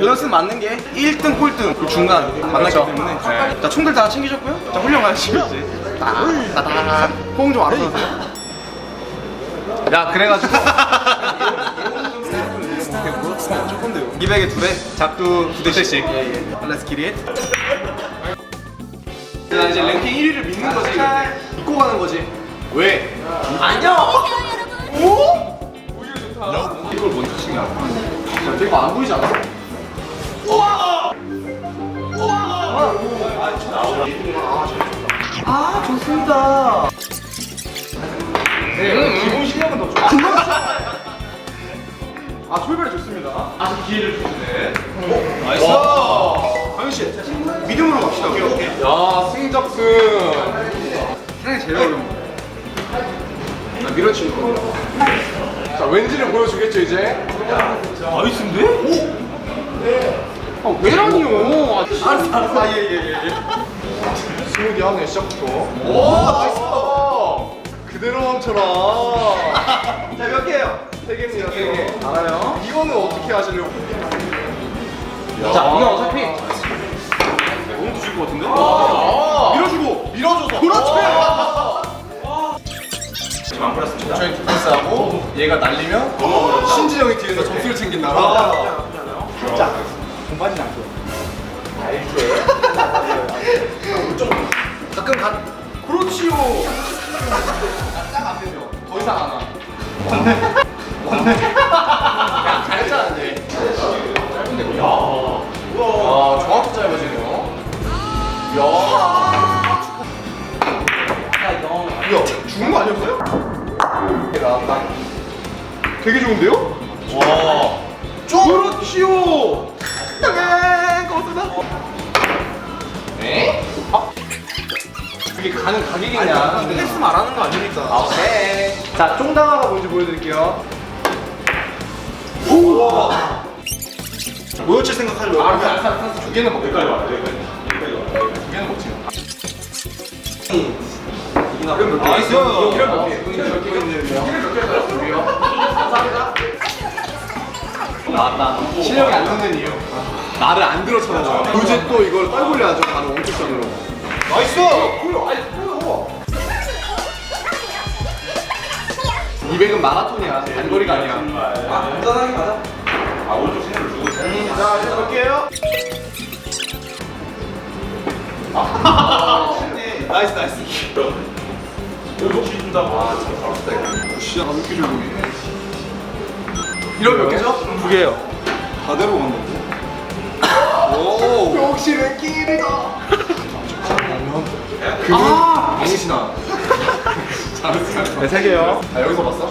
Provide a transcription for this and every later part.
밸런스는 맞는 게 1등, 꼴등. 그 중간 만났기 그렇죠. 때문에. 네. 자 총들 다 챙기셨고요. 자 훈련 가시죠? 이제 따다다 호응 좀 알아서 하세요. 야 그래가지고. 200에 두배 작두 두 대씩. 예예. Let's get it. 자 이제 랭킹 1위를 믿는 거지. 믿고 가는 거지. 왜? 아니야 오? 오히려 좋다 이걸 먼저 치냐? 자 되게 안 보이지 않아? 아 좋습니다. 네 기본 실력은 더 좋아 아 출발이 좋습니다. 아직 기회를 주시네. 나이스. 강현 씨 믿음으로 갑시다. 오케이 오케이. 야 승적승. 사장이 제일 어려운 거. 아, 밀어치는 거. 자 왠지는 보여주겠죠 이제? 나이스인데? 오? 아 왜라니요 알았어 알았어. 아 예 예 예 스무디 하네 시작부터. 오 나이스. 그대로 멈춰라. 자 몇 개예요? 세 개입니다. 세 개 알아요. 이거는 어떻게 하시려고? 자 이거 어차피. 너무 주실 것 같은데? 아. 밀어주고 밀어줘서. 그렇지 저희 디펜스하고 얘가 날리면 신진영이 뒤에서 점수를 챙긴다. 살짝 공부하진 않고 가끔 가 그렇지요. 딱안 되죠 더 이상 안 와. 야, 잘했잖 알았어, 알았어. 두 개는 먹겠다. 두 개는 먹지. 그럼 몇 개? 나이스. 이런 이런 몇몇 개? 개? 이런 몇 개가 있는데요? 몇 개까지 줄게요. 감사합니다. 나왔다. 실력이 안 넣는 이유. 나를 안 들어 쳐다봐요. 이제 또 이걸 떨굴려야죠 바로 원투션으로 나이스! 뭐야? 아니, 뭐야? 200은 마라톤이야. 단거리가 아니야. 아 안전하게 가자 아, 오른쪽 신호를 주고 있어요. 자 이제 몇 개예요? 나이스, 나이스. 오른쪽 준다고 아 진짜 잘했다 이거 이렇게 잘 보이네 이런 몇 개죠? 두 개요 다 대로 간다고? 오 역시 랭킹 1위다. 아 강신아. 잘했어. 네 세 개요 아, 여기서 봤어?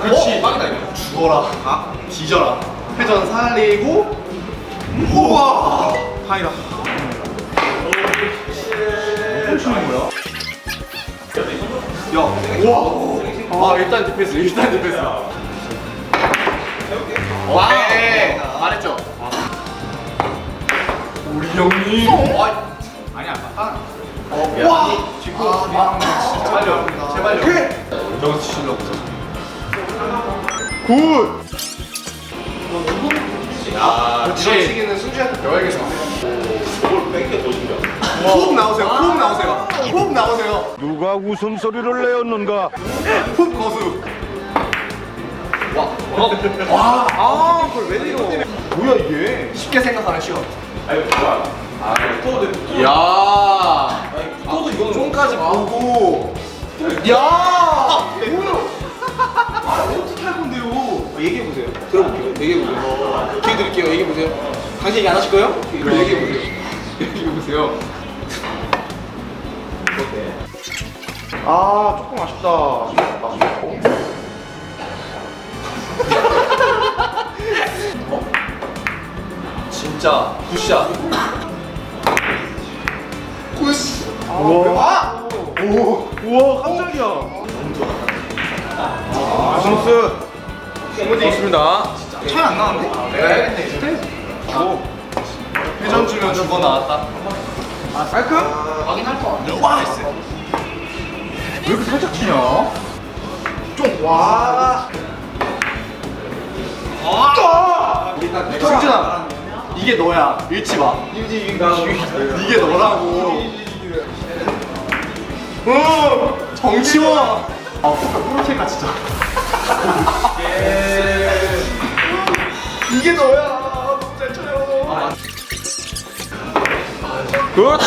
그렇지. 빵이다, 이거. 죽어라. 아 뒤져라. 회전 살리고. 우와 파이 다뭘 치는 거야? 야 와. 아, 일단 디펜스, 일단 디펜스. 와, 말했죠. 우리 형님. 아, 아니야 아 어, 와. 짚고. 아, 제발요. 제발요. 오케이 저거 치시려고. 굿 야, 그렇지. 이런 시기는 순주한테 배워야겠어. 호 흡 나오세요 호흡 나오세요 호흡 나오세요. 누가 웃음소리를 내었는가? 호흡 거수. 와, 아 그걸 왜 이러 뭐야 이게? 쉽게 생각하는 시험. 아 붙어도 야, 붙어도 쫑까지 아. 보고. 야! 뭐야? 아 어떻게 할 건데요? 얘기해 보세요. 들어볼게요. 얘기해 보세요. 기회 드릴게요. 얘기해 보세요. 당신 얘기 안 하실 거예요? 얘기해 보세요. 얘기해 보세요 아 조금 아쉽다 진짜 굿샷. 굿 우와 오 우와 깜짝이야 아 점수 좋습니다 차이 안 나는데? 내가 해야겠네 이제. 오 회전 주면 저거 나왔다. 아, 깔끔? 확인할 거 같아. 와 왜 이렇게 살짝 치냐? 좀 와. 아! 승준아 이게 너야. 잃지 마. 이게 너라고. 어 정치원. 아 프로체가 진짜 이게 너야. 너무 잘 쳐요. 굿!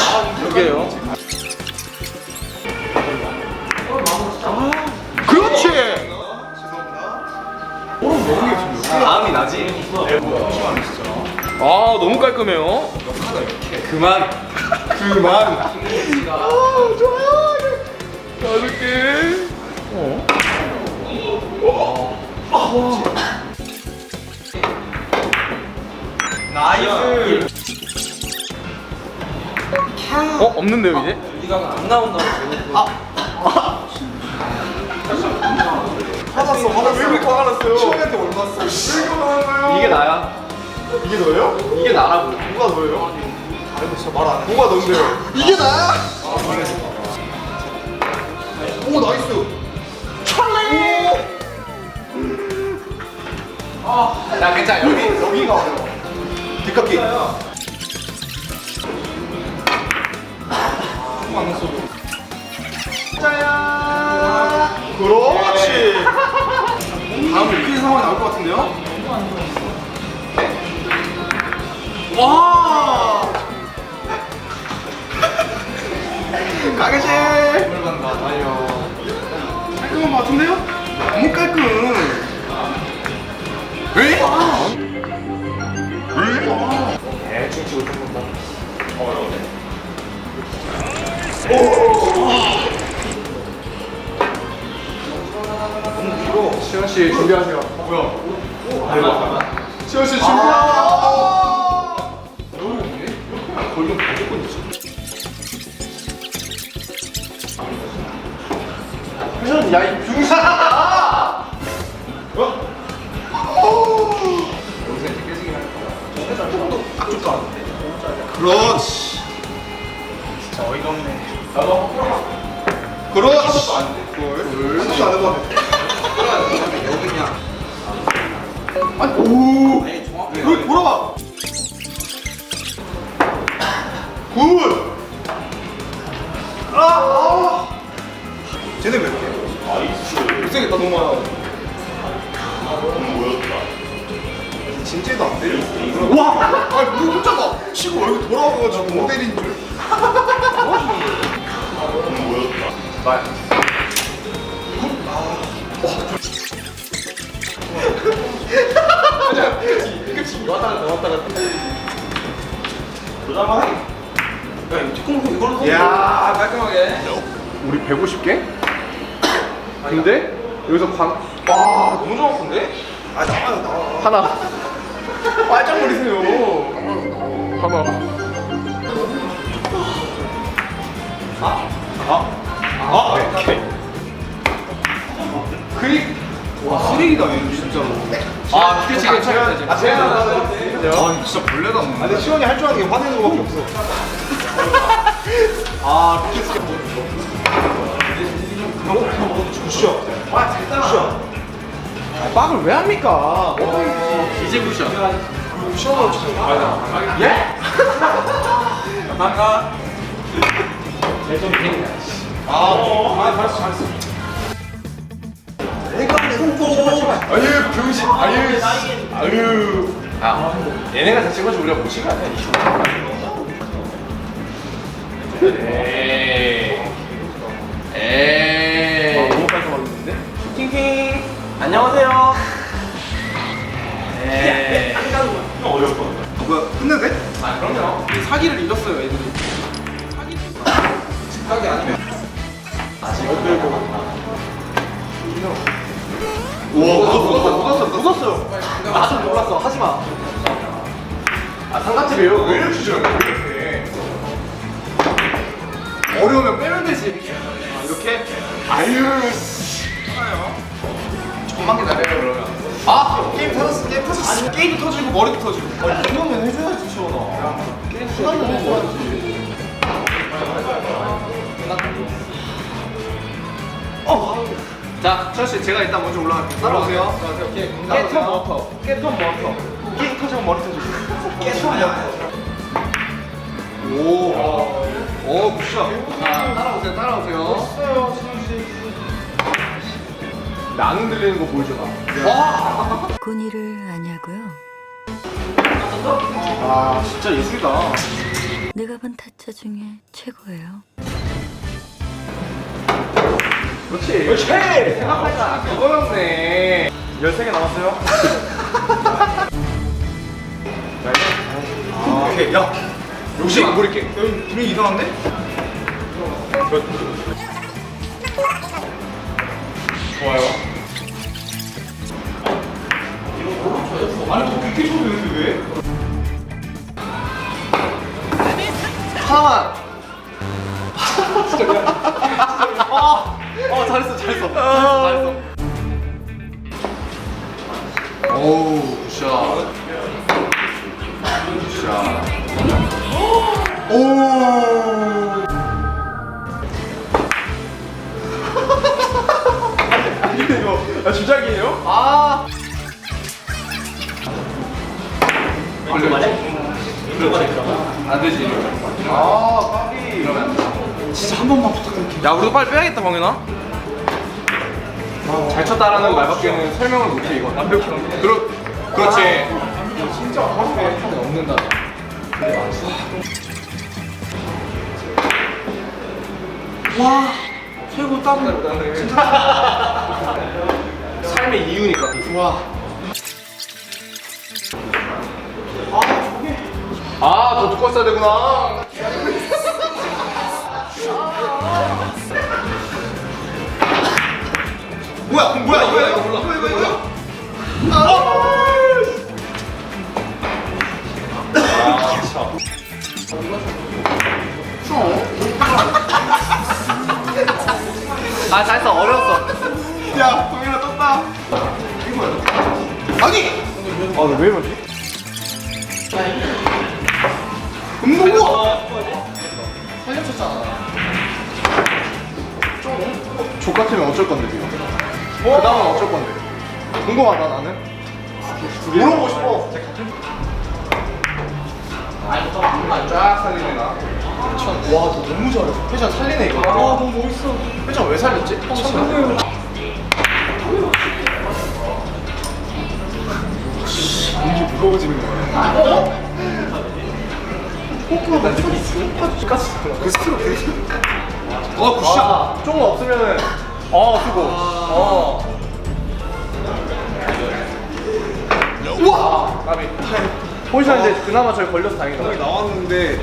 여기에요. 마음이 나지 아, 너무 깔끔해요. 그만 그만 가볍게. 나이스 어, 없는데요, 이제? 화났어 화났어. 왜 그렇게 화가 났어요? 시원한테 올랐어. 왜 이렇게 화났어요? 이게 나야. 이게 너예요? 이게 나라고. 누가 너예요? 진짜 말 안 해. 뭐가 너인데요? 이게 나야? 오 나이스. 찰리 야 괜찮아 여기 여기가 어려워 뒷깎이. 짜야 그렇지 다음 웃기는 상황이 나올 것 같은데요? 와! 가게지! 간다 달려 깔끔한 것 같은데요? 너무 깔끔. 왜? 시현 씨 준비하세요. 뭐야? 대박. 시현 씨 무조건 있지. 시현 야이 중사. 어? 여기서 이제 깨지긴 할 거야. 악조도 안 돼. 그렇지. 진짜 어이가 없네. 나도 그렇지. 안 돼. 둘. 한번도 안 해봐. 아니, 오! 굿! 돌아봐! 굿! 아! 아! 쟤네 왜 이렇게? 나이스. 못생겼다, 너무 많아. 진짜도 안 때려. 와! 아니, 뭐 혼자가 치고 얼굴 돌아와가지고 모델인 줄. 말. 맞아, 그치, 그치. 왔다 갔다. 도장만 야, 이거 뒷공수 이걸로 이야, 깔끔하게. 우리 150개? 근데 여기서 관, 와, 너무 정확한데? 아, 나와요, 나와. 하나. 빨짝 거리세요. 하나. 아, 아, 아, 오케이. 그립. 와, 쓰레기다, 얘 진짜로. 아, 그치, 괜찮아. 아, 제가 아, 진짜 벌레다. 아, 근데 시원이 할 줄 아는 게 화내는 거밖에 없어. 아, 그치, 진짜. 굿샷. 아, 굿샷. 아, 빵을 왜 합니까? 이제 굿샷. 굿샷으로 쳐. 예? 아까. 아, 아, 잘했어, 잘했어. 아유 병신 아유. 씨. 아유. 아 얘네가 다 찍어서 우리가 못 찍어 아니야 이슈 에이 에이 너무 깔끔하겠는데? 팅팅 안녕하세요. 에이 어려울 것 같아. 뭐야 돼? 아 그럼요. 사기를 잃었어요 애들이. 사기 사기 아니면 아직 우와 묻었어 묻었어 묻었어요. 맛은 몰랐어. 하지 마. 아 삼각집이에요? 왜 이렇게 주죠 이렇게? 어려우면 빼면 되지 아, 이렇게? 아유 씨. 조금만 기다려요 그러면. 아 게임 터졌어 게임 터졌어. 아니 게임도 터지고 머리도 터지고. 아 이거면 해줘야지 시원아. 게임 시간이 너무 멀었지 자, 철씨 제가 일단 먼저 올라갈게요. 따라오세요. 깨톤 워터. 깨톤 워터. 게임 터지고 머리 터지고. 깨서 아니야. 오. 오, 굿샷. 자, 따라오세요, 따라오세요. 멋있어요, 신우 씨. 나는 들리는 거 보여줘봐. 와. 군의를 아냐고요? 아, 진짜 예술이다. 내가 본 타짜 중에 최고예요. 그렇지. 그렇지. 생각하니까 그거였네. 13개 남았어요. 아, 오케이. 야, 욕심 안 부릴게. 여기 분위기 이상한데? 좋아요. 아니, 더 깊게 쳐도 되는데 왜? 하나만. 어, 어, 잘했어, 잘했어. 잘했어. 오우, 굿샷. 굿샷. 오. 아니, 이거 아, 주작이에요? 아. 안 되지. 아, 까비. 진짜 한 번만 부탁드릴게요. 야, 우리도 빨리 빼야겠다, 방현아. 잘 쳤다라는 말밖에는 설명을 못해, 이거. 완벽히. 그렇, 그렇지. 진짜 어렵네. 판에 없는다. 와, 최고 땀. 진짜. 삶의 이유니까. 와. 아, 더 두꺼웠어야 되구나. 뭐야, 뭐야, 뭐야, 이거 몰라. 뭐야, 이거, 이거. 아, 잘했어. 어려웠어. 야, 동현아 떴다. 이거야. 아니! 아, 나왜 이러지? 음모야! 족 같으면 어쩔 건데, 지금. 그 다음은 어쩔 건데. 궁금하다, 나는. 물어보고 싶어. 쫙 살리네, 나. 와, 너 너무 잘했어. 패션 살리네, 이거. 아, 너무 멋있어. 패션 왜 살렸지? 처음 이게 무거워지는 거야. 포크가 나 지금 까지 그 스트로 되게 어, 굿샷. 아, 조금 없으면은 어 수고. 어. 우와! 까비. 포지션 이제 그나마 저희 걸려서 다행이다. 거의 나왔는데.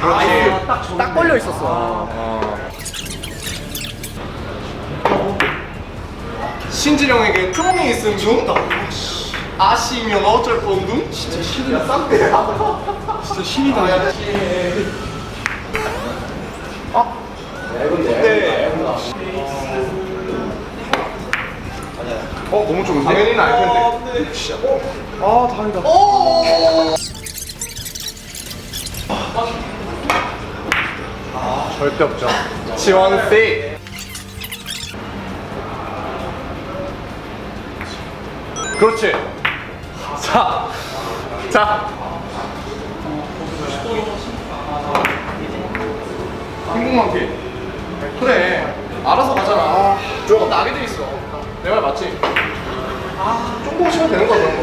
그렇지. 딱, 딱 걸려 있었어. 신진영에게 쫑이 있음 중. 아시면 어쩔 뻔둥 진짜 신이다. 쌍대야. 진짜 신이다. 아. 근데 어 너무 좋은데 당연히는 알 텐데 아, 다행이다. 절대 없죠 지원 씨 그렇지 자, 자. 행복만 게 그래. 알아서 가잖아. 조금 나게 돼 있어. 내 말 맞지? 아, 조금 치면 되는 거야, 그런 거.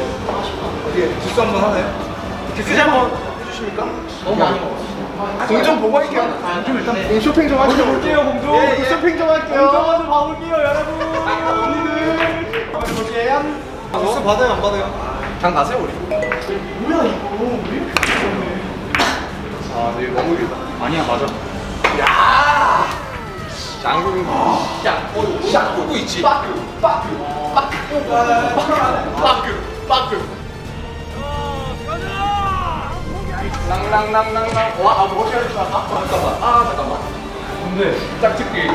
어떻게 디스 한번 하네. 디스 한번 해주십니까? 너무 많이 먹었어. 공좀 보고 할게요. 좀 일단 공 쇼핑 좀 할게요. 볼게요, 공좀. 예, 예. 쇼핑 좀 할게요. 공좀 한번 봐볼게요, 여러분. 언니들. 볼게요. 디스 받아요, 안 받아요? 그냥 가세요, 우리. 뭐야 이거? 왜 이렇게 아, 네, 너무 길다. 아니야, 맞아. 야! 어, 야, 보고 있지. 빠꾸, 빠꾸, 빠꾸, 빠꾸, 빠꾸. 랑랑랑랑랑. 와, 아, 뭐 어떻게 할까? 아, 잠깐만. 아, 잠깐만. 뭔데? 딱 듣기.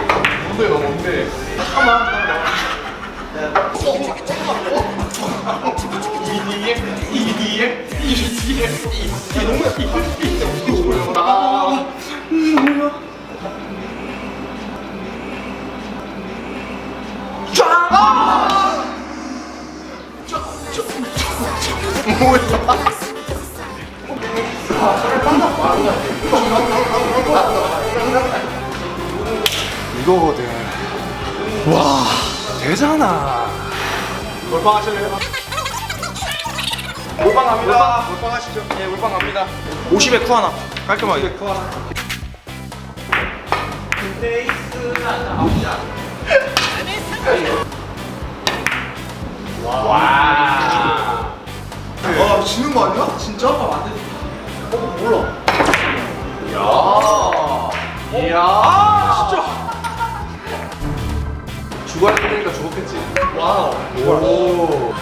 뭔데, 너 뭔데? EDM, EDM, EDM, EDM. 50에 쿠 하나. 깔끔하게. 쿠 하나. 와, 지는 거 아니야? 진짜? 어, 몰라. 이야. 이야. 진짜. 죽어야 되니까 죽었겠지. 와우. 오.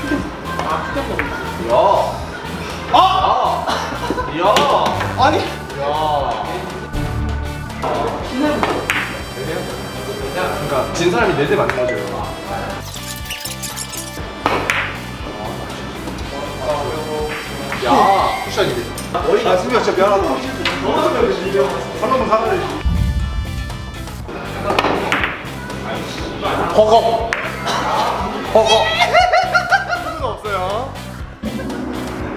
야. 아! 야. 아니. 야. 그러니까 진 사람이 네대 맞는 거죠. 야, 쿠션이네. 아, 수비야, 진짜 미안하다. 한번 사과해. 허걱. 허걱. 없어요.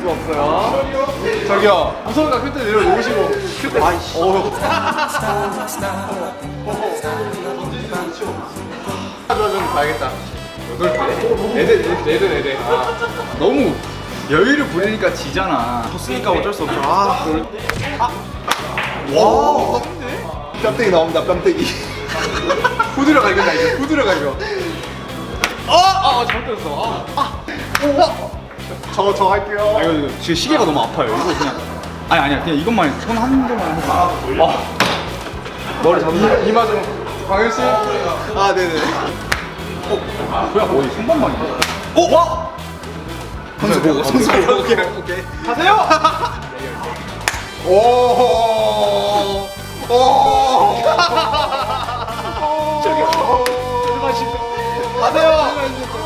수 없어요. 저기요. 무서우니까 큐트 내려놓으시고. 큐트. 아이씨. 어휴. 좀. 여덟 대? 네대, 네대, 네대. 아, 너무 여유를 부리니까 지잖아. 졌으니까 어쩔 수 없죠. 아, 와, 뺨때기 나옵니다, 뺨때기. 후드려 갈긴다, 이제. 후드려 갈겨. 아, 아, 잘못했어. 아, 아. 저거, 저 할게요. 아, 이거 지금 시계가 너무 아파요. 이거 그냥 아니 아니야 그냥 이것만 손한 대만 해서 아. 머리 잡으세요. 이마 좀. 광현 씨. 아, 네네. 뭐야 거의 손반만이야. 오, 와. 선수 보고, 선수 보고. 오케이, 오케이. 가세요. 오, 오. 저기. 가세요. 가세요.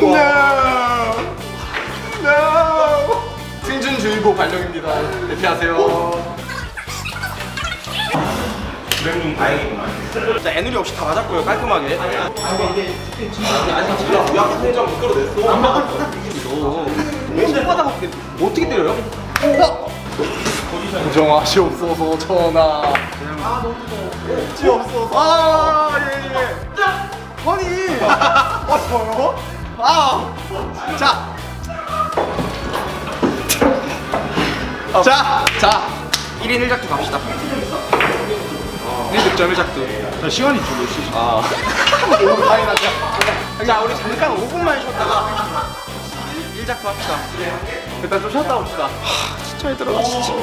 No. No. 승준주의보 발령입니다. 대피하세요. 자, 애누리 없이 다 맞았고요. 깔끔하게. 아직 제가 우약 통장 못 끌어냈어. 안 막았어. 손바닥 어떻게 어떻게 때려요? 정하시옵소서 전하. 아 너무 무서워. 지옵소서. 아 예, 예. 아니. 아 저요? 아. 자. 자. 자. 1인 1작두 갑시다. 1 득점 1작두. 시간이 좀몇 시지? 아. 오 다행이다. 자, 우리 잠깐 5분만 쉬었다가 1작두 합시다. 일단 좀 쉬었다 옵시다. 진짜 힘들어, 진짜.